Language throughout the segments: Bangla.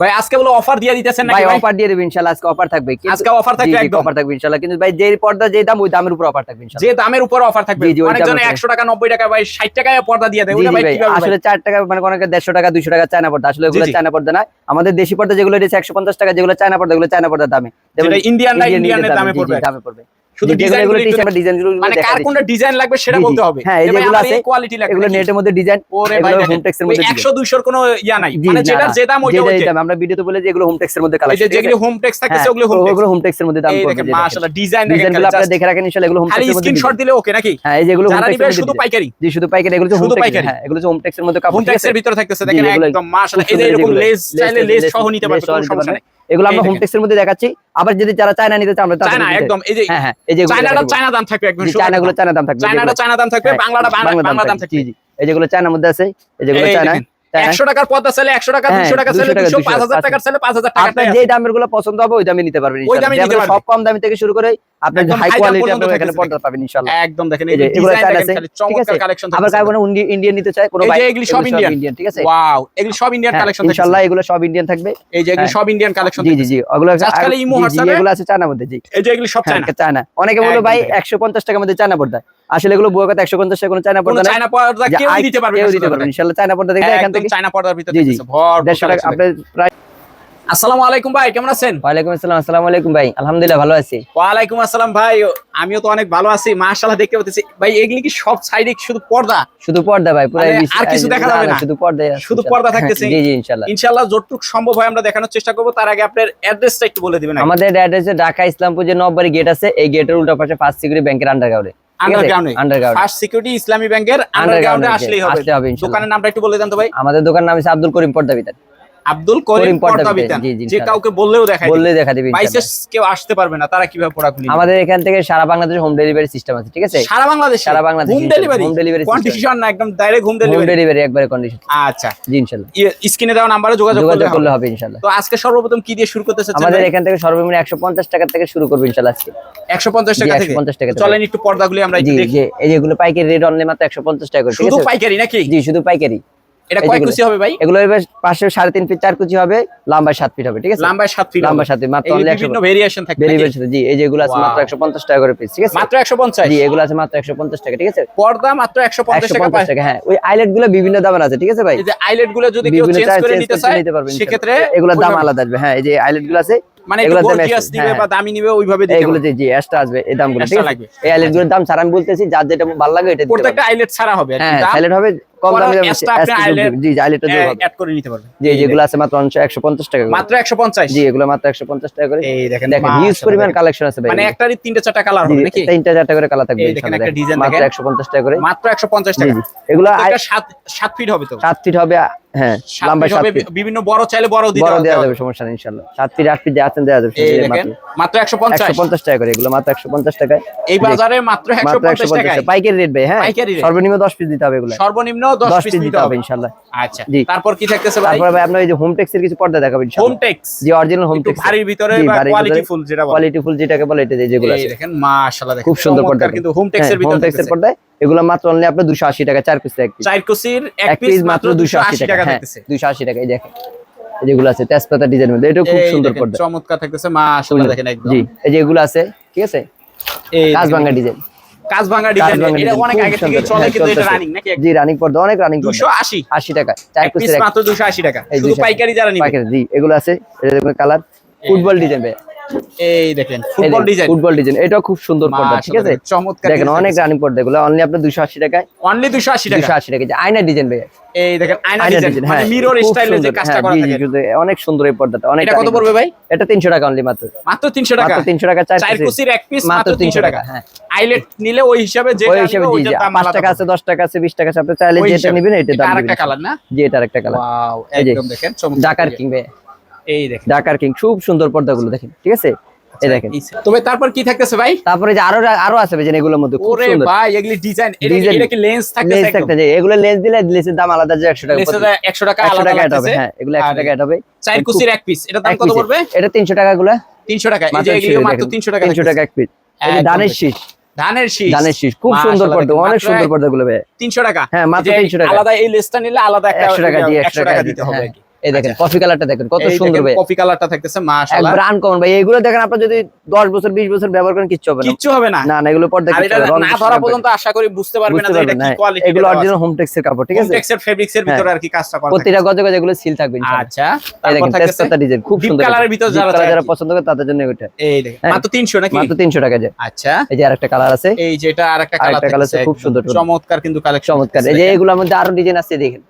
ভাই আজকে অফার দিয়ে দিতেছেন নাকি ভাই অফার দিয়ে দেব ইনশাআল্লাহ আজকে অফার থাকবে। আজকে অফার থাকবে একদম। অফার থাকবে ইনশাআল্লাহ কিন্তু ভাই যে পর্দা যে দাম ওই দামের উপর অফার থাকবে ইনশাআল্লাহ যে দামের উপর অফার থাকবে। অনেকজন 100 টাকা 90 টাকা ভাই 60 টাকায় পর্দা দিয়ে দেয়। ওটা ভাই আসলে 4 টাকা মানে অনেকে 150 টাকা 200 টাকা চায়না পর্দা। আসলে ওগুলো চায়না পর্দা না। আমাদের দেশি পর্দা যেগুলো রয়েছে 150 টাকা যেগুলো চায়না পর্দা ওগুলো চায়না পর্দার দামে। যেটা ইন্ডিয়ান না ইন্ডিয়ানের দামে পড়বে। দামে পড়বে। শুধু মানে, মানে কার কোনটা ডিজাইন লাগবে সেটা বলতে হবে। হ্যাঁ মানে এইগুলো আছে। কোয়ালিটি লাগবে এগুলো নেটের মধ্যে ডিজাইন ওরে ভাই হোম টেক্সের মধ্যে 100 200 এর কোনো ইয়া নাই। মানে যেটা যে দাম ওইটা আমরা ভিডিওতে বলে যে এগুলো হোম টেক্সের মধ্যে যেগুলো হোম টেক্স থাকে সেগুলো হোম টেক্স হোম টেক্সের মধ্যে দাম পড়বে মাশাআল্লাহ ডিজাইন ডিজাইনগুলো দেখে রাখেন ইনশাআল্লাহ এগুলো হোম টেক্সের মধ্যে স্ক্রিনশট দিলে ওকে নাকি? হ্যাঁ এই যেগুলো হোম টেক্সের শুধু পাইকারি। জি শুধু পাইকারি এগুলো হোম টেক্স হ্যাঁ এগুলো হোম টেক্সের মধ্যে কাপড় হোম টেক্সের ভিতরে থাকতেছে দেখেন একদম মাশাআল্লাহ এই যে এরকম লেস চাইলে লেস সহ নিতে পারবে কোনো সমস্যা নাই এগুলো আমরা হোম টেক্সের মধ্যে দেখাচ্ছি। আবার যদি যারা চায়না নিতে চায় আমরা চায়না একদম এই যে হ্যাঁ, হ্যাঁ এই যে চায়নাটা চায়না দাম থাকবে একদম চায়নাগুলো চায়না দাম থাকবে। চায়নাটা চায়না দাম থাকবে হ্যাঁ, বাংলাটা বাংলা দাম থাকবে। জি জি এই যেগুলো চায়নার মধ্যে আছে এই যেগুলো চায়না ইন্ডিয়ান নিতে সব ইন্ডিয়ান কালেকশন এগুলো সব ইন্ডিয়ান থাকবে। সব ইন্ডিয়ান চায়না জি। এই যে সব চায়না। অনেকে বলে ভাই 150 টাকার মধ্যে চায়না পড়তে আসলে এগুলো বইয়ের কথা 150 কোনো চায়না পর্দা চায়না পর্দা কেউ দিতে পারবে কেউ দিতে পারবে ইনশাআল্লাহ চায়না পর্দা দেখলে হ্যাঁ, এখান থেকে চায়না পর্দার ভিতরে দেখতেছে ভর 150 টাকা আপনি প্রায় আসসালামু আলাইকুম ভাই কেমন আছেন? ওয়ালাইকুম আসসালাম আসসালামু আলাইকুম ভাই। আলহামদুলিল্লাহ ভালো আছি। ওয়ালাইকুম আসসালাম ভাই আমিও তো অনেক ভালো আছি মাশাআল্লাহ দেখতে পাচ্ছি। ভাই এগুলি কি সব সাইডে শুধু পর্দা? শুধু পর্দা ভাই পুরো মানে আর কিছু দেখা যাবে না শুধু পর্দা শুধু পর্দা থাকতেছে? জি জি ইনশাআল্লাহ ইনশাআল্লাহ যতটুকু সম্ভব হয় আমরা দেখানোর চেষ্টা করব। তার আগে আপনার অ্যাড্রেসটা একটু বলে দিবেন আমাদের অ্যাড্রেস ঢাকা ইসলামপুর যে নববাড়ি গেট আছে এই গেটের উল্টো পাশে ফার্স্ট সিকিউরিটি ব্যাংকের আন্ডারগ্রাউন্ডে সিকিউরিটি ইসলামী ব্যাংকের আন্ডারগ্রাউন্ডে আসলেই হবে। দোকানের নামটা একটু বলে দেন তো ভাই। আমাদের দোকানের নাম হচ্ছে আব্দুল করিম পর্দা বিতান আব্দুল করিম পর্দাবিতান যে কাউকে বললেও দেখাই বললেই দেখা দিবে বাইসেস কেউ আসতে পারবে না তারা কীভাবে পড়া খুলি আমাদের এখান থেকে সারা বাংলাদেশ হোম ডেলিভারি সিস্টেম আছে ঠিক আছে? সারা বাংলাদেশ? সারা Bangladesh home delivery home delivery condition না একদম direct home delivery home delivery একবারে কন্ডিশন আচ্ছা। জি ইনশাআল্লাহ। ইয়ে, স্ক্রিনে দেওয়া নম্বরে যোগাযোগ করলে করলে হবে ইনশাআল্লাহ। তো আজকে সর্বপ্রথম কি দিয়ে শুরু করতে চাচ্ছেন আমাদের এখান থেকে সর্বনিম্ন 150 টাকা থেকে শুরু করব ইনশাআল্লাহ আজকে। 150 টাকা থেকে? 150 টাকা চলেন একটু পর্দাগুলি আমরা দেখি। এই যেগুলো পাইকারি রেট অনলি মাত্র 150 টাকা করে শুধু পাইকারি নাকি? জি শুধু পাইকারি। এটা কয় কুচি হবে ভাই? এগুলো এবার পাশে 3.5 ফিট কুচি হবে লম্বায় ফিট হবে ঠিক আছে? লম্বায় ফিট লম্বায় ফিট মাত্র বিভিন্ন ভেরিয়েশন থাকে ভেরিয়েশন জি এই আছে মাত্র 150 টাকা করে পিস ঠিক আছে? মাত্র 150 জি এগুলো আছে মাত্র 150 টাকা ঠিক আছে? পর্দা মাত্র 150 টাকা টাকা হ্যাঁ। ওই আইলেটগুলো বিভিন্ন দামের আছে ঠিক আছে ভাই? যে আইলেটগুলো যদি চেঞ্জ করে নিতে চায় সেক্ষেত্রে এগুলোর দাম আলাদা আসবে হ্যাঁ এই যে আইলেটগুলো আছে মানে এগুলো হ্যাঁ। দামি নিবে ওইভাবে আসবে এই ঠিক আছে? এই আইলেটগুলোর দাম ছাড়া আমি বলতেছি যার যেটা ভালো লাগে এটা আইলেট ছাড়া হবে হ্যাঁ আইলেট হবে টাকা করে। এগুলো মাত্র টাকা বিভিন্ন বড় চাইলে বড় বড় দেওয়া যাবে। সমস্যা নেই সাত ফিট আট ফিট আছেন দেওয়া যাবে মাত্র। 150 150 টাকা করে এগুলো মাত্র 150 টাকায়। এই বাজারে মাত্র 150 টাকা পাইকারি রেট ভাই হ্যাঁ সর্বনিম্ন 10 পিস দিতে হবে এগুলো সর্বনিম্ন 10 পিস নিতে হবে ইনশাআল্লাহ আচ্ছা তারপর কি থাকতেছে ভাই? তারপর ভাই যে কিছু পর্দা ইনশাআল্লাহ জি অরিজিনাল ভিতরে বা কোয়ালিটি ফুল যেটা বলে। কোয়ালিটি ফুল যেটাকে বলে এটা যেগুলো আছে। দেখেন মাশাআল্লাহ দেখেন। খুব সুন্দর পর্দা কিন্তু হ্যাঁ, ভিতরে পর্দা এগুলো মাত্র অনলি 280 টাকা চার পিস এক পিস চার কুসির এক পিস মাত্র 280 টাকা হ্যাঁ, থাকতেছে। 280 টাকা এই দেখেন। যেগুলো আছে তেজপাতা ডিজাইন মধ্যে এটা খুব সুন্দর পর্দা। চমৎকার থাকতেছে মাশাআল্লাহ দেখেন একদম। জি এই যেগুলো আছে ঠিক আছে? এই কাজবাঙ্গা ডিজাইন কাজভাঙ্গা ডিজাইন এটা অনেক আগে থেকে চলে হ্যাঁ, কিন্তু এটা রানিং নাকি? জি রানিং পর্দা অনেক রানিং 280 80 টাকা। চার মাত্র 280 টাকা। শুধু পাইকারি যারা নিবে। পাইকারি জি এগুলো আছে। কালার। ফুটবল ডিজাইন এই অনেক টাকা। টাকা সুন্দর এই পর্দাটা অনেক কত পড়বে ভাই? এটা 300 টাকা অনলি মাত্র। মাত্র 300 টাকা। টাকা এক পিস মাত্র 300 টাকা হ্যাঁ। আইলেট নিলে ওই হিসাবে হিসাবে টাকা আছে 10 টাকা আছে 20 টাকা চাইলে এটা কিংবে এই দেখেন। কিং খুব সুন্দর পর্দাগুলো দেখেন ঠিক আছে? এই আচ্ছা, দেখেন। তবে তারপর কি থাকতেছে ভাই? তারপরে যে আরও আরও আছে ভাই এগুলোর মধ্যে ওরে ভাই এগুলি ডিজাইন এটা কি লেন্স থাকতেছে লেন্স থাকতেছে এগুলো লেন্স দিলে লেন্সের দাম আলাদা যে 100 টাকা 100 টাকা আলাদা টাকা হবে হ্যাঁ এগুলো 100 টাকা হবে। চার মানে এক পিস এটা দাম কত পড়বে? এটা 300 টাকা গুলো 300 টাকা এই যে এগুলো মাত্র 300 টাকা 300 টাকা এক পিস এই দানের শীষ। খুব সুন্দর পর্দা অনেক সুন্দর ভাই। 300 টাকা। হ্যাঁ টাকা। আলাদা এই লেসটা নিলে আলাদা 100 টাকা ইয়ে, দিয়ে 100 টাকা দিতে হবে হ্যাঁ। এই দেখেন কফি কালারটা দেখেন কত সুন্দর ভাই। কফি কালারটা থাকতেছে মাশাআল্লাহ। আনকমন ভাই। এগুলো দেখেন আপনার যদি 10 বছর 20 বছর ব্যবহার করেন কিচ্ছু হবে না। কিচ্ছু হবে না। না না এগুলো এটা না, ধরা পর্যন্ত আশা করি বুঝতে পারবে না যে এটা কি কোয়ালিটি এগুলো অরিজিনাল হোমটেক্স এর কাপড় ঠিক আছে? টেক্সচার ফেব্রিক্স এর ভিতরে আর কি কাজটা করা প্রতিটা গজে গজে এগুলো সিল থাকবে ইনশাআল্লাহ আচ্ছা এই দেখেন ডিজাইন খুব সুন্দর কালারের ভিতর যারা যারা পছন্দ করে তাদের জন্য এটা এই দেখেন হ্যাঁ। মাত্র 300 নাকি? মাত্র 300 টাকা যায় আচ্ছা। এই যে আরেকটা কালার আছে। এই যেটা আরেকটা কালার আছে, খুব সুন্দর সুন্দর। চমৎকার কিন্তু কালেকশন চমৎকার। এই যে এগুলোর মধ্যে আরও ডিজাইন আছে দেখেন।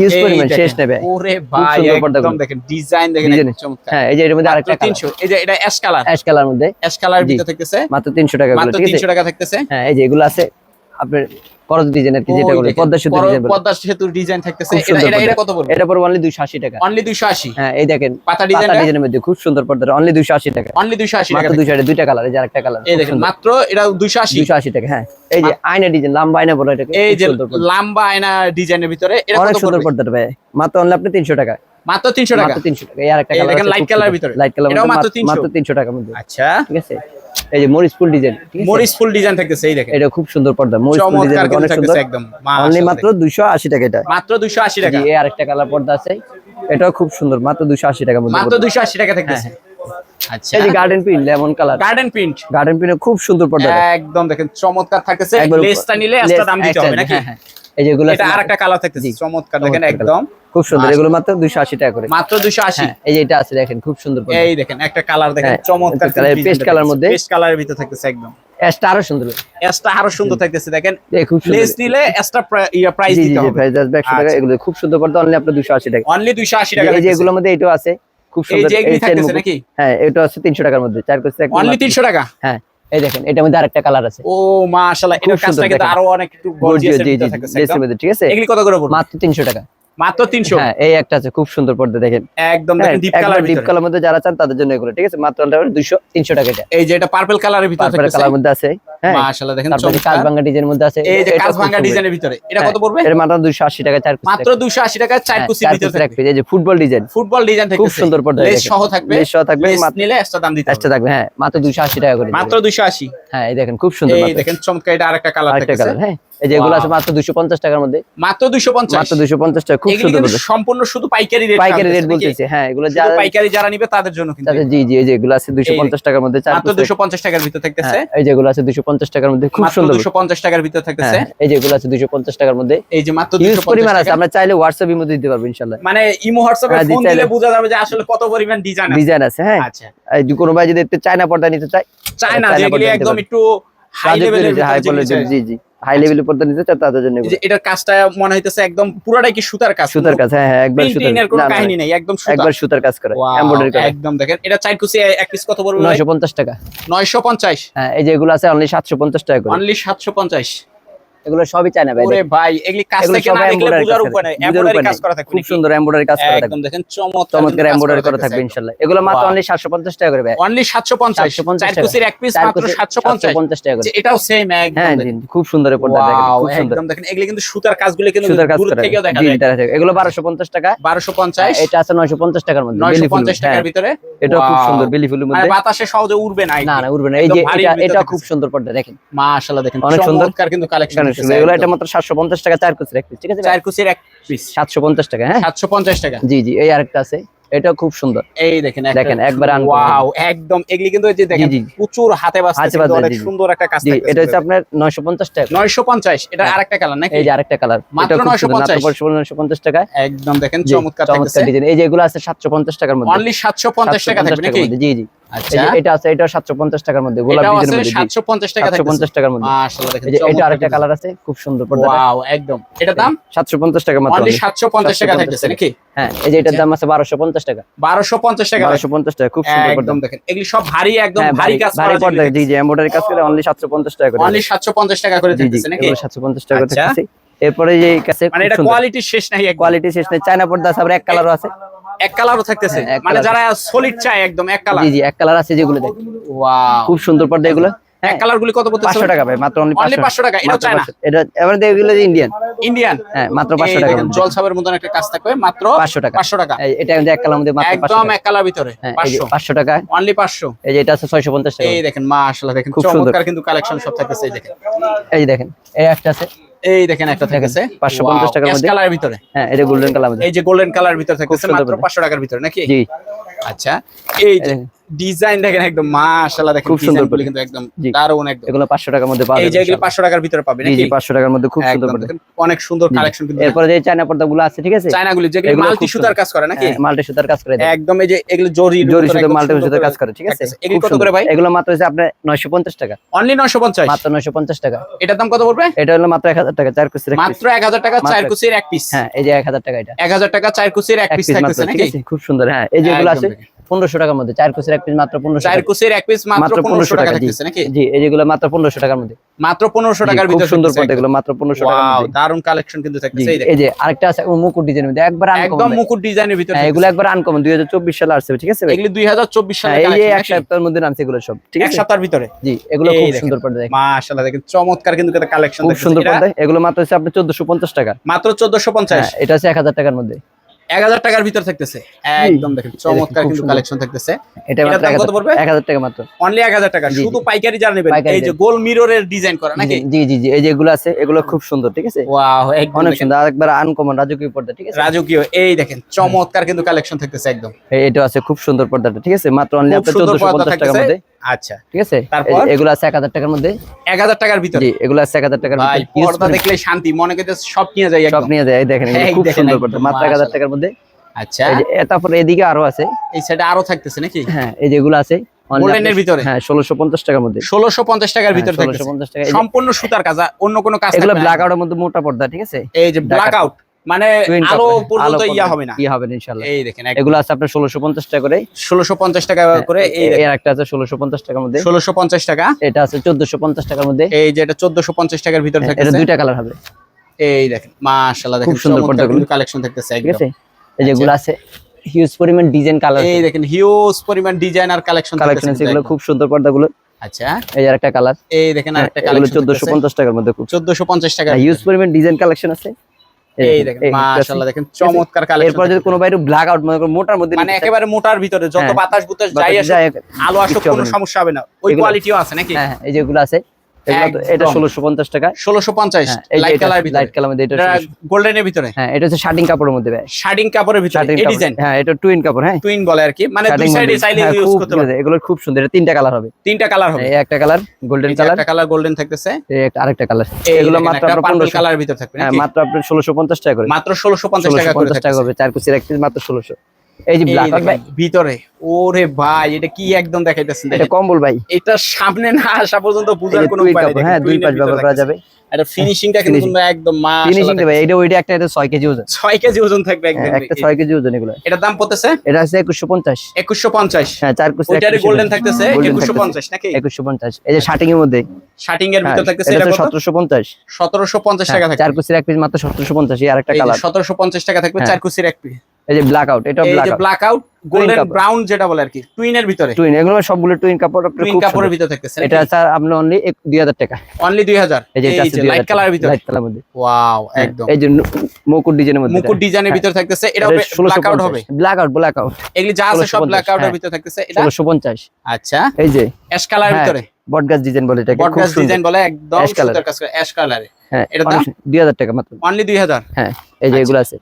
ইউজ পরিমাণ শেষ নেবে। ওরে ভাই একদম দেখেন ডিজাইন দেখেন চমৎকার। হ্যাঁ এই যে এর মধ্যে আরেকটা কালার 300 এই যে এটা অ্যাশ কালার অ্যাশ কালার মধ্যে? Ash colour. ভিতর থাকতেছে? মাত্র 300 টাকা মাত্র ঠিক আছে? 300 টাকা থাকতেছে? হ্যাঁ এই যে এগুলো আছে আপনার করজ ডিজাইন আর কি যেটা বলে পদ্মা সেতু ডিজাইন পদ্মা সেতুর ডিজাইন থাকতেছে। এটা এটা কত পড়বে? এটা পড়বে অনলি 280 টাকা। অনলি 280 হ্যাঁ এই দেখেন পাতা পাতা ডিজাইনের মধ্যে খুব সুন্দর পর্দা অনলি 280 টাকা। অনলি 280 টাকা মাত্র 280 দুইটা কালার এই যে আরেকটা কালার এই দেখেন মাত্র এটা 280 280 টাকা হ্যাঁ। এই যে আয়না ডিজাইন লম্বা আয়না বলে এটাকে এই যে লম্বা আয়না ডিজাইনের ভিতরে এটা কত সুন্দর পর্দাটা ভাই। মাত্র অনলি আপনি 300 টাকা। মাত্র 300 টাকা? মাত্র 300 টাকা। এই আরেকটা কালার light color ভিতরে। লাইট কালার মাত্র 300 মাত্র 300 টাকার মধ্যে। আচ্ছা। ঠিক আছে? এই যে মরিচ ফুল ডিজাইন ঠিক ফুল ডিজাইন থাকতেছে এই দেখেন। এটা খুব সুন্দর পর্দা মরিচ ফুল ডিজাইন অনেক সুন্দর একদম অনলি মাত্র 280 টাকা এটা। মাত্র 280 টাকা এই আরেকটা কালার পর্দা আছে এটাও খুব সুন্দর মাত্র 280 টাকার মধ্যে মাত্র পড়বে। 280 টাকা থাকতেছে। আচ্ছা। এই যে garden print lemon colour garden print garden print খুব সুন্দর পর্দা। একদম দেখেন চমৎকার থাকতেছে। লেসটা নিলে এক্সট্রা দাম দিতে হবে নাকি? হ্যাঁ, হ্যাঁ। এই যেগুলো এটা আরেকটা কালার থাকতেছে চমৎকার দেখেন একদম। খুব সুন্দর এগুলো মাত্র 280 টাকা করে। মাত্র 280 হ্যাঁ এই যে এটা আছে দেখেন খুব সুন্দর এই দেখেন একটা কালার দেখেন হ্যাঁ, চমৎকার colour, paste মধ্যে। পেস্ট কালারের ভিতর থাকতেছে একদম। এসটা আরও সুন্দর। এসটা আরও সুন্দর থাকতেছে দেখেন। এই লেস নিলে ইয়া প্রাইস দিতে হবে। প্রাইস আসবে 100 টাকা আচ্ছা। এগুলো খুব সুন্দর পর্দা অনলি আপনার 280 টাকা। অনলি 280 টাকা এই যে এগুলোর মধ্যে এটাও আছে খুব এই সুন্দর যে এগুলি থাকতেছে নাকি? হ্যাঁ এটা আছে 300 টাকার মধ্যে চার কোস অনলি 300 টাকা? হ্যাঁ। এই দেখেন এটার মধ্যে আরেকটা কালার আছে। ও মাশাআল্লাহ এটা কাজটা কিন্তু আরও অনেক একটু গর্জিয়াস একদম। মধ্যে ঠিক আছে? এগুলি কত করে পড়বে? মাত্র 300 টাকা। মাত্র 300 হ্যাঁ এই একটা আছে খুব সুন্দর পর্দা দেখেন। একদম হ্যাঁ দেখেন ডিপ কালার ডিপ কালার মধ্যে যারা চান তাদের জন্য এগুলো ঠিক আছে? মাত্র 200 300 টাকা এটা। এই যে এটা পার্পল কালারের ভিতর পার্পল কালার মধ্যে আছে। মাশাআল্লাহ দেখেন কাজভাঙ্গা ডিজাইনের মধ্যে আছে এই যে এটাও খুব সুন্দর। ডিজাইনের ভিতরে এটা কত হ্যাঁ, পড়বে? এর মাত্র 280 টাকা চার piece মাত্র 280 টাকা চার হ্যাঁ, ভিতর এই যে ফুটবল ডিজাইন ফুটবল ডিজাইন খুব সুন্দর পর্দা লেস। সহ থাকবে। লেস সহ থাকবে লেস মাত্র নিলে এক্সট্রা দাম দিতে এক্সট্রা থাকবে হ্যাঁ মাত্র 280 টাকা করে মাত্র 280 হ্যাঁ এই দেখেন খুব সুন্দর এই দেখেন চমৎকার এটা আরেকটা কালার কালার হ্যাঁ। এই যে এগুলো আছে. মাত্র 250 টাকার মধ্যে। মাত্র 250 মাত্র 250 টাকা খুব সুন্দর সম্পূর্ণ শুধু পাইকারি রেট পাইকারি রেট বলতেছে হ্যাঁ এগুলো যারা পাইকারি যারা নিবে তাদের জন্য কিন্তু তাদের জি জি এই যে এগুলো আছে 250 টাকার মধ্যে চার মাত্র 250 টাকার ভিতর থাকতেছে? হ্যাঁ, এই যেগুলো আছে 250 টাকার মধ্যে খুব সুন্দর। 250 টাকার ভিতর থাকতেছে? হ্যাঁ এই যেগুলো আছে 250 টাকার মধ্যে। এই যে মাত্র 250 পরিমাণ আছে আমরা চাইলে মধ্যে দিতে পারব ইনশাআল্লাহ। মানে ইমো হোয়াটসঅ্যাপে হ্যাঁ, ফোন দিলে চাইলে- বোঝা যাবে যে আসলে কত পরিমাণ ডিজাইন আছে। ডিজাইন আছে হ্যাঁ। আচ্ছা। এই যে কোনো ভাই যদি চায়না পর্দা নিতে চায় চায়না যেগুলি একদম একটু হাই লেভেলের জি জি। হাই লেভেল পর্দা নিতে চায় তাদের জন্য। এটার কাজটা মনে হইতেছে একদম পুরোটাই কি সুতার কাজ? সুতার কাজ হ্যাঁ হ্যাঁ একবার সুতার কোনো কাহিনী নাই একদম সুতা একবার সুতার কাজ করে এমব্রয়ডারি করে। একদম দেখেন এটা চাইট কুচি এক পিস কত পড়বে 950 টাকা। 950 হ্যাঁ এই যে এগুলো আছে অনলি 750 টাকা করে। অনলি 750 এগুলো সবই চায়না ভাই। ওরে ভাই এগুলি কাজ থেকে না দেখলে বোঝার উপায় নাই। এমব্রয়ডারি কাজ করা থাকবে খুব সুন্দর এমব্রয়ডারি কাজ করা থাকবে একদম দেখেন চমৎকার চমৎকার এমব্রয়ডারি করা থাকবে ইনশাআল্লাহ এগুলো মাত্র অনলি 750 টাকা করে ভাই। অনলি 750 750 চার টাকা। কুচির এক পিস মাত্র 750 750 টাকা করে। এটাও সেম একদম। হ্যাঁ জি খুব সুন্দর পর্দা দেখেন খুব সুন্দর। একদম দেখেন এগুলি কিন্তু সুতার কাজগুলো কিন্তু দূর থেকেও দেখা যায়। এগুলো 1250 টাকা। 1250 এটা আছে 950 টাকার মধ্যে বেলি ফুল। 950 টাকার ভিতরে? এটা খুব সুন্দর বেলি ফুলের মানে মধ্যে। বাতাসে সহজে উড়বে না না না উড়বে না। এই যে এটা এটা খুব সুন্দর পর্দা দেখেন। মাশাআল্লাহ দেখেন অনেক সুন্দর। কিন্তু কালেকশন এখানে সুন্দর। এগুলো এটা মাত্র 750 টাকা চার কুচি রাখবে ঠিক আছে চার কুচির এক পিস 750 টাকা হ্যাঁ? 750 টাকা। জি জি এই আরেকটা আছে। এটাও খুব সুন্দর। এই দেখেন দেখেন, একবার ওয়াও একদম এগুলি কিন্তু এই যে দেখেন জি, জি। প্রচুর হাতে বাজতে অনেক জি, জি। সুন্দর একটা কাজ জি এটা হচ্ছে আপনার 950 টাকা। 950 এটা হ্যাঁ। আরেকটা কালার নাকি? এই যে আরেকটা কালার মাত্র এটা 950 950 টাকা। একদম দেখেন চমৎকার এই যে এগুলো আছে 750 টাকার মধ্যে। অনলি 750 টাকা থাকবে নাকি? জি জি। আচ্ছা। এটা আছে এটাও 750 টাকার মধ্যে গোলাপ এটাও ডিজাইনের মধ্যে 750 টাকা থাকবে 750 টাকার মধ্যে। মাশাআল্লাহ দেখেন এটা আরেকটা কালার আছে খুব সুন্দর পর্দা ওয়াও একদম। এটা দাম? 750 টাকা মাত্র অনলি 750 টাকা 750 থাকতেছে নাকি? হ্যাঁ এই যে এটার দাম আছে 1250 টাকা। 1250 টাকা। 1250 টাকা খুব সুন্দর পর্দা একদম দেখেন। এগুলি সব ভারী একদম হ্যাঁ ভারী কাজ ভারী পর্দা। জি জি এমব্রয়ডারি কাজ করে অনলি 750 টাকা করে অনলি 750 টাকা করে জি জি থাকতেছে নাকি? 750 টাকা করে আচ্ছা। এরপরে যে কাছে মানে এটা কোয়ালিটি শেষ নাই কোয়ালিটি শেষ নেই। চায়না পর্দা আছে আবার এক কালারও আছে। এক কালারও থাকতেছে। হ্যাঁ, মানে যারা সলিড চায় একদম এক কালার। জি জি এক কালার আছে যেগুলো দেখেন ওয়াও খুব সুন্দর পর্দা এগুলো। এক কালার গুলি কত পড়তেছে? 500 টাকা ভাই মাত্র অনলি Only 500 টাকা, এটাও চায়না? এটা এবার দেখো এগুলো যে ইন্ডিয়ান ইন্ডিয়ান হ্যাঁ মাত্র 500 টাকা মধ্যে। জলসাবের মতন একটা কাজ থাকবে মাত্র 500 টাকা। 500 টাকা। এটা আমাদের এক কালার মধ্যে মাত্র 500 একদম এক কালার ভিতরে হ্যাঁ এই যে 500 500 টাকা। অনলি 500 এই যে এটা আছে 650 টাকা। এই দেখেন মাশাআল্লাহ দেখেন খুব সুন্দর। চমৎকার কিন্তু কালেকশন সব থাকতেছে এই দেখেন। এই যে দেখেন এই একটা আছে। এই দেখেন একটা থাকছে 550 টাকার মধ্যে। কালারের ভিতরে। হ্যাঁ এটা গোল্ডেন কালার এই যে গোল্ডেন কালার ভিতরে থাকছে মাত্র 500 টাকার ভিতরে নাকি? জি। আচ্ছা এই- ডিজাইন দেখেন একদম মাশাআল্লাহ দেখেন খুব সুন্দর করে। কিন্তু একদম। দারুণ একদম। এগুলো পাঁচশো টাকার মধ্যে পাওয়া এই যে এগুলো 500 টাকার ভিতরে পাবে জি নাকি? জি পাঁচশো টাকার মধ্যে খুব সুন্দর পর্দা দেখেন, অনেক সুন্দর কালেকশন কিন্তু এরপরে যে চায়না পর্দাগুলো আছে ঠিক আছে? চায়নাগুলি যেগুলো মাল্টি সুতার কাজ করে নাকি? হ্যাঁ, মাল্টি সুতার কাজ করে। একদম এই যে এগুলো জরি জরি সুতো মাল্টি সুতার কাজ করে ঠিক আছে? এগুলো কত করে ভাই? এগুলো মাত্র হচ্ছে আপনার নয়শো পঞ্চাশ টাকা। অনলি 950 মাত্র নয়শো পঞ্চাশ টাকা। এটার দাম কত পড়বে? এটা হলো মাত্র এক হাজার টাকা চার কুচির। মাত্র 1000 টাকা চার কুচির এক পিস হ্যাঁ এই যে এক হাজার টাকা এটা। 1000 টাকা চার কুচির এক পিস থাকতেছে নাকি? খুব সুন্দর হ্যাঁ এই যেগুলো একদম আছে। পনেরোশো টাকার মধ্যে চার কুচির এক পিস মাত্র পনেরোশো চার টাকা। এক পিস মাত্র মাত্র 1500 পনেরোশো টাকা নাকি? জি মাত্র পনেরোশো টাকার মধ্যে। মাত্র 1500 জি, টাকার ভিতরে সুন্দর এগুলো মাত্র পনেরোশো দারুণ কালেকশন কিন্তু এই যে আরেকটা আছে মুকুট ডিজাইনের মধ্যে একবার একদম মুকুট ডিজাইনের ভিতরে হ্যাঁ এগুলো একবার আনকমন দুই হাজার চব্বিশ সালে আসছে ঠিক আছে? এগুলি 2024 হ্যাঁ সালের এই এক সপ্তাহের মধ্যে নামছে এগুলো সব ঠিক এক আছে? সপ্তাহের ভিতরে? জি এগুলো খুব সুন্দর দেখেন। মাশাআল্লাহ দেখেন চমৎকার কিন্তু একটা কালেকশন খুব সুন্দর পর্দা এগুলো মাত্র হচ্ছে চোদ্দশো পঞ্চাশ টাকা মাত্র 1450 হ্যাঁ এটা হচ্ছে এক হাজার টাকার মধ্যে। 1000 টাকার ভিতর থাকতেছে। একদম দেখেন চমৎকার কিন্তু কালেকশন থাকতেছে। এটা মাত্র কত পড়বে? এক হাজার টাকা মাত্র। অনলি 1000 টাকা। শুধু পাইকারি যারা নেবেন। এই যে গোল মিররের ডিজাইন করা নাকি? জি জি জি। এই যে এগুলো আছে এগুলো খুব সুন্দর ঠিক আছে? ওয়াও একদম অনেক সুন্দর। একবার আনকমন রাজকীয় পর্দা ঠিক আছে? রাজকীয়। এই দেখেন চমৎকার কিন্তু কালেকশন থাকতেছে একদম। এটা আছে খুব সুন্দর পর্দাটা ঠিক আছে? মাত্র অনলি আপনার সুন্দর চোদ্দশো পর্দা পঞ্চাশ টাকার মধ্যে। আচ্ছা। ঠিক আছে? তারপর? এগুলো আছে এক হাজার টাকার মধ্যে। 1000 টাকার ভিতরে? জি এগুলো আছে এক হাজার টাকার ভাই পর্দা দেখলে শান্তি মনে করতে সব নিয়ে যায় সব নিয়ে যায় এই দেখেন খুব সুন্দর পর্দা মাত্র এক হাজার মাশাআল্লাহ। টাকার মধ্যে। আচ্ছা। তারপর এদিকে আরও আছে। এই সাইডে আরও থাকতেছে নাকি? হ্যাঁ এই যেগুলো আছে। ভিতরে? হ্যাঁ ষোলোশো পঞ্চাশ টাকার মধ্যে। 1650 টাকার হ্যাঁ, ভিতরে থাকতেছে। 1650 টাকা। সম্পূর্ণ সুতার কাজ অন্য কোনো কাজ এগুলো ব্ল্যাক আউটের মধ্যে মোটা পর্দা ঠিক আছে? এই যে ব্ল্যাক আউট মানে আলো পর্যন্ত ইয়া হবে না। ইয়া হবে না ইনশাল্লাহ এই দেখেন এগুলো আছে আপনার ষোলোশো পঞ্চাশ টাকা করে 1650 টাকা করে এই এর একটা আছে ষোলোশো পঞ্চাশ টাকার মধ্যে। 1650 টাকা। এটা আছে চোদ্দশো পঞ্চাশ টাকার মধ্যে। এই যে এটা 1450 টাকার ভিতরে হ্যাঁ, এটা দুইটা কালার হবে। এই দেখেন মাশাআল্লাহ দেখেন খুব সুন্দর পর্দাগুলো। কালেকশন থাকতেছে ঠিক আছে? এই যেগুলো আছে হিউজ পরিমাণ ডিজাইন কালার এই দেখেন হিউজ পরিমাণ ডিজাইন আর কালেকশন কালেকশন এগুলো খুব সুন্দর পর্দাগুলো। আচ্ছা। এই যে একটা কালার এই দেখেন আরেকটা কালেকশন চোদ্দশো পঞ্চাশ টাকার মধ্যে খুব। 1450 টাকা হিউজ পরিমাণ ডিজাইন কালেকশন আছে। এই দেখেন মাশাআল্লাহ দেখেন চমৎকার কালেকশন এরপর যদি কোনো বাইরে ব্ল্যাক আউট মনে মোটার মধ্যে মানে একেবারে মোটার ভিতরে যত হ্যাঁ। বাতাস বুতাস যাই যায়, আলো আসুক কোনো সমস্যা হবে না। ওই কোয়ালিটিও আছে নাকি? হ্যাঁ হ্যাঁ এই যেগুলো আছে এটা পঞ্চাশ টাকা 1650 হ্যাঁ লাইট কালার লাইট কালার মধ্যে এটা গোল্ডেনের ভিতরে। হ্যাঁ এটা হচ্ছে শার্টিং কাপড়ের মধ্যে ভাই। শার্টিং কাপড়ের ভিতরে এই ডিজাইন হ্যাঁ এটা টুইন কাপড় হ্যাঁ। টুইন বলে আর কি। মানে দুই সাইডে চাইলে ইউজ খুব করতে পারবে এগুলোর খুব সুন্দর এটা তিনটা কালার হবে। তিনটা কালার হবে। এই একটা কালার গোল্ডেন কালার একটা কালার গোল্ডেন থাকতেছে। এই একটা আরেকটা কালার এগুলো মাত্র আপনার পনেরোশো। কালার ভিতরে থাকবে হ্যাঁ মাত্র আপনার পঞ্চাশ টাকা করে। মাত্র 1650 ষোলোশো টাকা করে পঞ্চাশ চার কুচির এক মাত্র ষোলোশো। এই যে ব্ল্যাক ভিতরে। ওরে ভাই এটা কি একদম দেখাইতেছেন এটা কম্বল ভাই। এটা সামনে না আসা পর্যন্ত বুঝার কোনো উপায় নেই। হ্যাঁ দুই ব্যবহার করা যাবে। এটা ফিনিশিংটা কিন্তু Finishing. তোমরা একদম ফিনিশিং মাশাআল্লাহ দেবে এটা ওইটা একটা এটা ছয় কেজি ওজন। 6 কেজি ওজন থাকবে একদম হ্যাঁ, একটা ছয় কেজি ওজন এগুলো। এটার দাম পড়তেছে এটা আছে একুশশো পঞ্চাশ। 2150 হ্যাঁ চার ওইটারে গোল্ডেন থাকতেছে? 2150 নাকি? একুশশো পঞ্চাশ। এই যে শার্টিং এর মধ্যে। শার্টিং এর হ্যাঁ, ভিতর থাকতেছে এটা এটা হচ্ছে কত? সতেরোশো পঞ্চাশ। 1750 টাকা চার থাকবে কুচির এক পিস মাত্র সতেরোশো পঞ্চাশ এই আরেকটা কালার 1750 টাকা থাকবে হ্যাঁ। চার কুচির এক পিস এই যে ব্ল্যাক আউট এটা এই ব্ল্যাক যে out black out golden brown যেটা বলে আর কি টুইনের ভিতরে। টুইন এগুলো সবগুলো টুইন কাপড় টুইন কাপড়ের। ভিতর থাকতেছে এটা স্যার আপনি অনলি দুই হাজার টাকা। অনলি 2000 এই যে এটা আছে লাইট কালারের ভিতরে। লাইট কালার মধ্যে। ওয়াও হ্যাঁ, একদম। এই যে মুকুট ডিজাইনের মধ্যে। মুকুট ডিজাইনের ভিতর থাকতেছে এটা ব্ল্যাক আউট হবে। ব্ল্যাক আউট ব্ল্যাক আউট এগুলি যা আছে সব ব্ল্যাক আউটের হ্যাঁ। ভিতর থাকতেছে এটা? ষোলোশো পঞ্চাশ। আচ্ছা। এই যে। অ্যাশ কালারের হ্যাঁ, ভিতরে। বটগাছ ডিজাইন বলে এটাকে বটগাছ ডিজাইন বলে একদম সুন্দর কাজ করে অ্যাশ কালারে হ্যাঁ। দুই হাজার টাকা মাত্র। অনলি 2000 হ্যাঁ এই যে এগুলো আছে।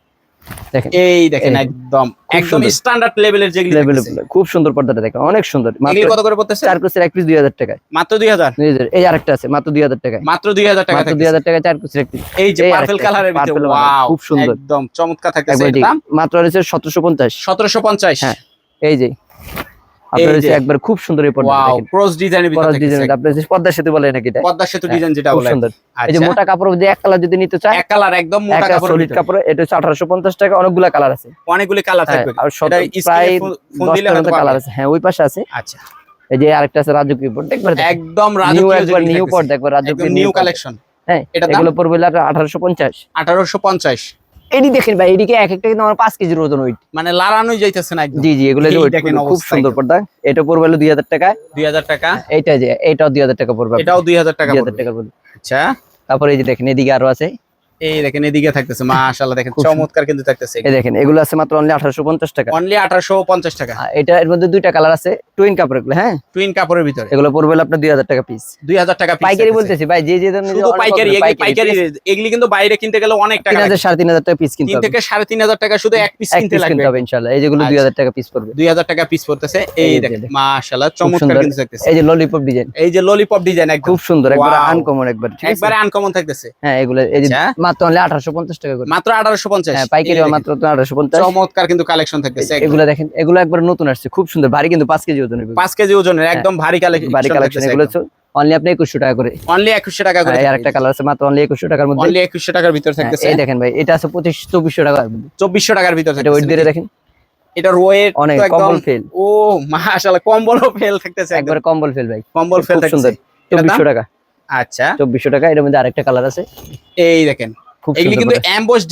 দেখেন এই দেখেন একদম একদম স্ট্যান্ডার্ড লেভেলের যেগুলি লেভেল খুব সুন্দর পর্দাটা দেখেন অনেক সুন্দর। মাত্র কত করে পড়তেছে? চার কুচির এক পিস দুই হাজার টাকায়। মাত্র 2000 দুই হাজার- এই আরেকটা আছে মাত্র দুই হাজার টাকায়। মাত্র 2000 টাকা মাত্র দুই থাকতেছে। হাজার টাকায় চার কুচির এক পিস। এই যে পার্পল কালারের ভিতরে ওয়াও খুব সুন্দর। একদম চমৎকার থাকতেছে। দাম মাত্র সতেরোশো পঞ্চাশ। 1750 হ্যাঁ এই যে আপনার হচ্ছে একবার খুব সুন্দর এই পর্দা ওয়াও দেখেন ক্রস ডিজাইনের ভিতরে পরার ডিজাইন আপনার যে পর্দার সাথে বলে নাকি এটা? সেতু ডিজাইন যেটা বলে। সুন্দর। এই যে আচ্ছা। মোটা কাপড় যদি এক কালার যদি নিতে চায় এক কালার একদম মোটা সলিড কাপড় এটা হচ্ছে আঠারোশো পঞ্চাশ টাকা অনেকগুলা কালার আছে। অনেকগুলি কালার হ্যাঁ, থাকবে। আর প্রায় ফোন- ফোন দিলে হয়তো কালার আছে। হ্যাঁ ওই পাশে আছে। আচ্ছা। এই যে আরেকটা আছে একবার একদম একবার নিউ। পর্দা একবার নিউ কালেকশন হ্যাঁ এটার দাম? এগুলো পড়বে আঠারোশো পঞ্চাশ। 1850 এটি দেখেন ভাই এদিকে এক একটা কিন্তু আমার পাঁচ কেজির ওজন ওইট মানে লাড়ানোই যাইতেছে না একদম। জি জি এগুলো খুব সুন্দর পর্দা। এটা পড়বে হলো দুই হাজার টাকা 2000 টাকা? এইটা যে এটাও দুই হাজার টাকা পড়বে। এটাও 2000 টাকা দুই হাজার। টাকা পড়বে। আচ্ছা। তারপরে এই যে দেখেন এদিকে আরও আছে। এই দেখেন এদিকে থাকতেছে মাশাআল্লাহ দেখেন চমৎকার কিন্তু থাকতেছে এই দেখেন এগুলো আছে মাত্র অনলি আঠারোশো পঞ্চাশ টাকা। অনলি 1850 টাকা। আর এটা এর মধ্যে দুইটা কালার আছে। টুইন কাপড় এগুলো হ্যাঁ? টুইন কাপড়ের ভিতরে। এগুলো পড়বে আপনার দুই হাজার টাকা পিস দুই হাজার টাকা piece পাইকারি বলতেছি ভাই যে যে শুধু পাইকারি পাইকারি এগুলি কিন্তু বাইরে কিনতে গেলে অনেক টাকা হাজার সাড়ে তিন হাজার টাকা পিস কিনতে থেকে টাকা শুধু এক পিস কিনতে লাগবে। কিনতে হবে ইনশাল্লাহ এই যেগুলো দুই হাজার টাকা পিস পড়বে। দুই হাজার টাকা পিস পড়তেছে। এই দেখেন। মাশাআল্লাহ চমৎকার সুন্দর। কিন্তু থাকতেছে এই যে ললিপপ ডিজাইন এই যে ললিপপ ডিজাইন একদম। খুব সুন্দর একবার. আনকমন একবার ঠিক আছে? একবারে আনকমন থাকতেছে। হ্যাঁ এগুলো এই যে আচ্ছা। মাত্র অনলি আঠারোশো পঞ্চাশ টাকা করে। মাত্র আঠারোশো পঞ্চাশ। হ্যাঁ পাইকারি মাত্র আঠারোশো পঞ্চাশ। চমৎকার কিন্তু কালেকশন থাকতেছে এগুলো দেখেন এগুলো একবার নতুন আসছে খুব সুন্দর ভারী কিন্তু পাঁচ কেজি ওজনের কেজি ওজনের একদম ভারী কালেকশন ভারী কালেকশন এগুলো অনলি আপনি একুশশো টাকা করে। অনলি একুশশো টাকা করে হ্যাঁ, এই আরেকটা কালার আছে মাত্র অনলি একুশশো টাকার মধ্যে। অনলি একুশশো টাকার ভিতর হ্যাঁ, থাকতেছে। এই দেখেন ভাই এটা আছে পঁচিশ চব্বিশশো টাকা। চব্বিশশো টাকার ভিতর এটা ওয়েট দিয়ে দেখেন। এটা ওয়েট অনেক কম্বল ফেল ও মাশাআল্লাহ কম্বলও ফেল থাকতেছে একবার কম্বল ফেল ভাই। কম্বল ফেল সুন্দর। থাকতেছে? চব্বিশশো টাকা। আচ্ছা। চব্বিশশো টাকা এর মধ্যে আরেকটা কালার আছে। এই দেখেন। খুব এগুলি কিন্তু।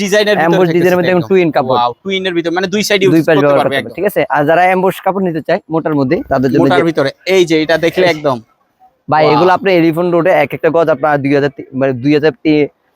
ডিজাইনের design মধ্যে twin কাপড়। টুইন এর ভিতর মানে দুই সাইড ইউজ করতে পারবে ঠিক আছে? আর যারা এমবোস কাপড় নিতে চায় মোটার মধ্যে তাদের জন্য মোটার ভিতরে এই যে এটা দেখলে একদম। ভাই এগুলো আপনি এলিফোন রোডে এক একটা গজ আপনার দুই হাজার মানে দুই হাজার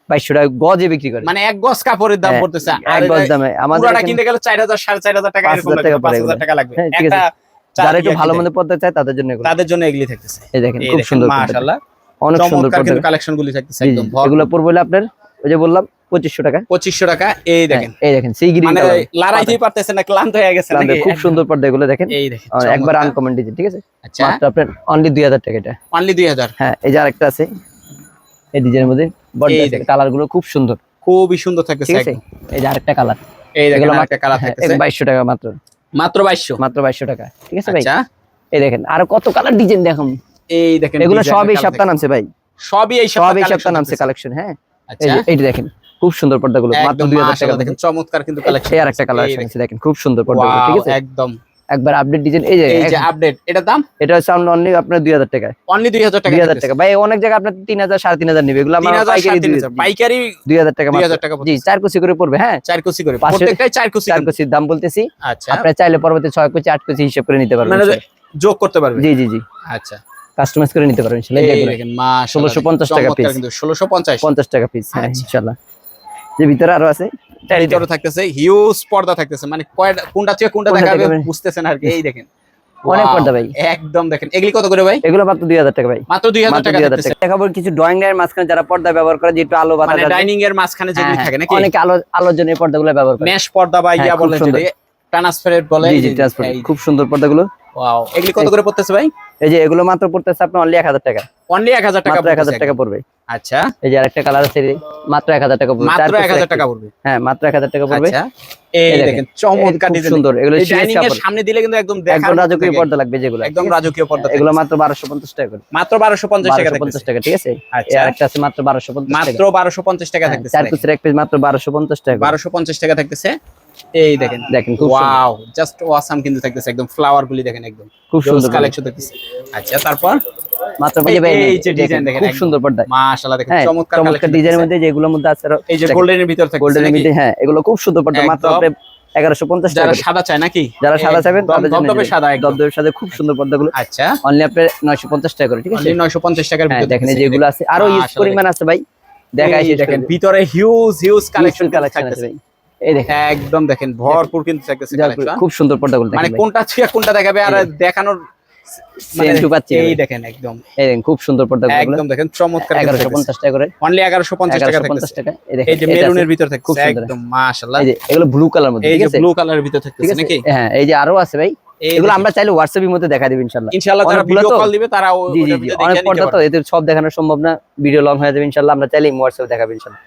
বাইশশো টাকা গজে বিক্রি করে। মানে এক গজ কাপড়ের দাম হ্যাঁ, পড়তেছে। এক গজ দামে। আমাদের কিনতে গেলে চার হাজার সাড়ে চার হাজার টাকা পাঁচ হাজার লাগবে, টাকা লাগবে। হ্যাঁ, যারা একটু ভালো মন্দ পর্দা চায় তাদের জন্য তাদের জন্য এগুলি থাকতেছে। এই দেখেন খুব সুন্দর মাশাআল্লাহ। অনেক সুন্দর কালেকশন গুলি থাকতেছে। একদম এগুলো পড়বে আপনার ওই যে বললাম পঁচিশশো টাকা। পঁচিশশো টাকা এই দেখেন। হ্যাঁ, এই দেখেন সি গ্রিন মানে লড়াইতেই পারতেছে না ক্লান্ত হয়ে গেছে খুব সুন্দর পর্দা এগুলো দেখেন। এই দেখেন একবার। আনকমন ডিজাইন ঠিক আছে? আচ্ছা। মাত্র আপনার অনলি দুই হাজার টাকা এটা। অনলি দুই হাজার। হ্যাঁ এই যে আরেকটা আছে এই ডিজাইনের মধ্যে দেখেন। কালারগুলো খুব সুন্দর। খুবই সুন্দর থাকতেছে ঠিক আছে? এই যে আরেকটা কালার এই দেখেন একটা কালার থাকতেছে। বাইশশো টাকা মাত্র। মাত্র বাইশশো। মাত্র বাইশশো টাকা। ঠিক আছে ভাই? আচ্ছা। এই দেখেন আর কত কালার ডিজাইন দেখুন। এই দেখেন এগুলো design সব এই সপ্তাহ নামছে ভাই। সবই এই সপ্তাহ নামছে কালেকশন হ্যাঁ। এই আচ্ছা। দেখেন খুব সুন্দর পর্দাগুলো মাত্র টাকা দেখেন চমৎকার কিন্তু কালেকশন এই আরেকটা কালার আছে। দেখেন। খুব সুন্দর পর্দাগুলো ঠিক আছে? একদম। একবার আপডেট ডিজাইন এই যে এই যে আপডেট এটা দাম? এটা হচ্ছে অনলি আপনার টাকা। অনলি ভাই অনেক জায়গায় আপনার তিন হাজার সাড়ে তিন হাজার নেবে। এগুলো তিন আমার পাইকারি সাড়ে তিন হাজার। পাইকারি দুই হাজার টাকা জি চার কুচি করে পড়বে হ্যাঁ? চার কুচি করে। প্রত্যেকটাই চার কুচি চার। কুচির দাম বলতেছি। আচ্ছা। আপনারা চাইলে পরবর্তী ছয় কুচি আট কুচি হিসাব করে নিতে পারবেন মানে যোগ করতে পারবেন। জি জি জি। আচ্ছা। কাস্টমাইজ করে নিতে পারবেন মাশাআল্লাহ 1650 টাকা piece। কিন্তু 1650 পঞ্চাশ টাকা পিস হ্যাঁ আচ্ছা। ইনশাল্লাহ যে ভিতরে আরও আছে। ভিতরে থাকতেছে হিউজ পর্দা থাকতেছে মানে কোনটা থেকে কোনটা দেখাবে? বুঝতেছেন আর কি এই দেখেন অনেক পর্দা ভাই। একদম দেখেন এগুলি কত করে ভাই এগুলো মাত্র দুই হাজার টাকা ভাই মাত্র 2000 টাকা দিতেছে দেখাবো কিছু ড্রয়িং এর মাঝখানে যারা পর্দা ব্যবহার করে যে একটু আলো বাতাস মানে ডাইনিং এর মাঝখানে হ্যাঁ, যেগুলি হ্যাঁ, থাকে নাকি অনেক আলো আলোর জন্য পর্দাগুলো ব্যবহার করে মেশ পর্দা বা হ্যাঁ, ইয়া বলে। যেটা ট্রান্সপারেন্ট বলে জি জি ট্রান্সপোর্ট খুব সুন্দর পর্দাগুলো। ওয়াও এগুলি কত করে পড়তেছে ভাই? এই যে এগুলো মাত্র পড়তেছে আপনার অনলি এক হাজার টাকা। অনলি 1000 টাকা মাত্র এক হাজার পড়তেছে। টাকা পড়বে। আচ্ছা। এই যে আরেকটা কালার আছে মাত্র এক হাজার টাকা পড়বে। মাত্র 1000 টাকা পড়বে। হ্যাঁ মাত্র এক হাজার টাকা পড়বে। আচ্ছা। এই দেখেন, চমৎকার খুব ডিজাইন সুন্দর। এগুলো ডাইনিং এর সামনে দিলে কিন্তু একদম একদম দেখার মতো রাজকীয় পর্দা লাগবে যেগুলো। একদম রাজকীয় পর্দা এগুলো মাত্র বারোশো পঞ্চাশ টাকা করে। মাত্র 1250 টাকা বারোশো পঞ্চাশ থাকতেছে টাকা ঠিক আছে? আচ্ছা। আরেকটা আছে মাত্র বারোশো পঞ্চাশ টাকা। মাত্র 1250 টাকা হ্যাঁ, থাকতেছে চার দেখেন। কুচির এক পিস মাত্র বারোশো পঞ্চাশ টাকা করে। 1250 টাকা থাকতেছে এই দেখেন। দেখেন খুব ওয়াও জাস্ট ওয়াসাম কিন্তু থাকতেছে একদম ফ্লাওয়ার গুলি দেখেন একদম। খুব সুন্দর কালেকশন থাকতেছে আচ্ছা তারপর? মাত্র এই যে এই যে ডিজাইন দেখেন খুব সুন্দর পর্দা। মাশাআল্লাহ দেখেন হ্যাঁ চমৎকার চমৎকার ডিজাইনের মধ্যে যেগুলোর মধ্যে আছে আরও এই যে গোল্ডেনের ভিতর থাকতেছে গোল্ডেন মধ্যে হ্যাঁ এগুলো খুব সুন্দর পর্দা মাত্র আপনি এগারোশো পঞ্চাশ যারা সাদা চায় নাকি? যারা সাদা চাইবেন তাদের জন্য দবদবে সাদা খুব সুন্দর পর্দাগুলো। আচ্ছা। অনলি আপনার নয়শো পঞ্চাশ টাকা করে ঠিক আছে? অনলি 950 টাকার হ্যাঁ দেখেন যেগুলো আছে আরও ইউজ পরিমাণ আছে ভাই। দেখাই দেখেন ভিতরে হিউজ হিউজ কালেকশন কালেকশন আছে ভাই। এই দেখেন। একদম দেখেন ভরপুর কিন্তু খুব সুন্দর পর্দাগুলো মানে কোনটা ছুঁয়ে কোনটা দেখাবে আর দেখানোর মানে Same to পাচ্ছি এই দেখেন একদম। এই দেখেন খুব সুন্দর একদম দেখেন চমৎকার এগারোশো পঞ্চাশ টাকা করে। অনলি 1150 টাকা এগারোশো পঞ্চাশ থাকতেছে টাকা। এই দেখেন এই যে মেরুনের ভিতর থাকতেছে খুব সুন্দর। একদম মাশাআল্লাহ। এই যে এগুলো ব্লু কালার মধ্যে ঠিক আছে? ব্লু কালারের ভিতর ঠিক থাকতেছে নাকি? হ্যাঁ এই যে আরও আছে ভাই। এগুলো আমরা চাইলে হোয়াটসঅ্যাপের মধ্যে দেখা দিবেন ইনশাল্লাহ ইনশাআল্লাহ যারা ভিডিও কল দিবে তারা জি জি অনেক পর্দা তো এদের সব দেখানো সম্ভব না। ভিডিও লং হয়ে যাবে ইনশাল্লাহ আমরা চাইলে হোয়াটসঅ্যাপে দেখাবো ইনশাল্লাহ.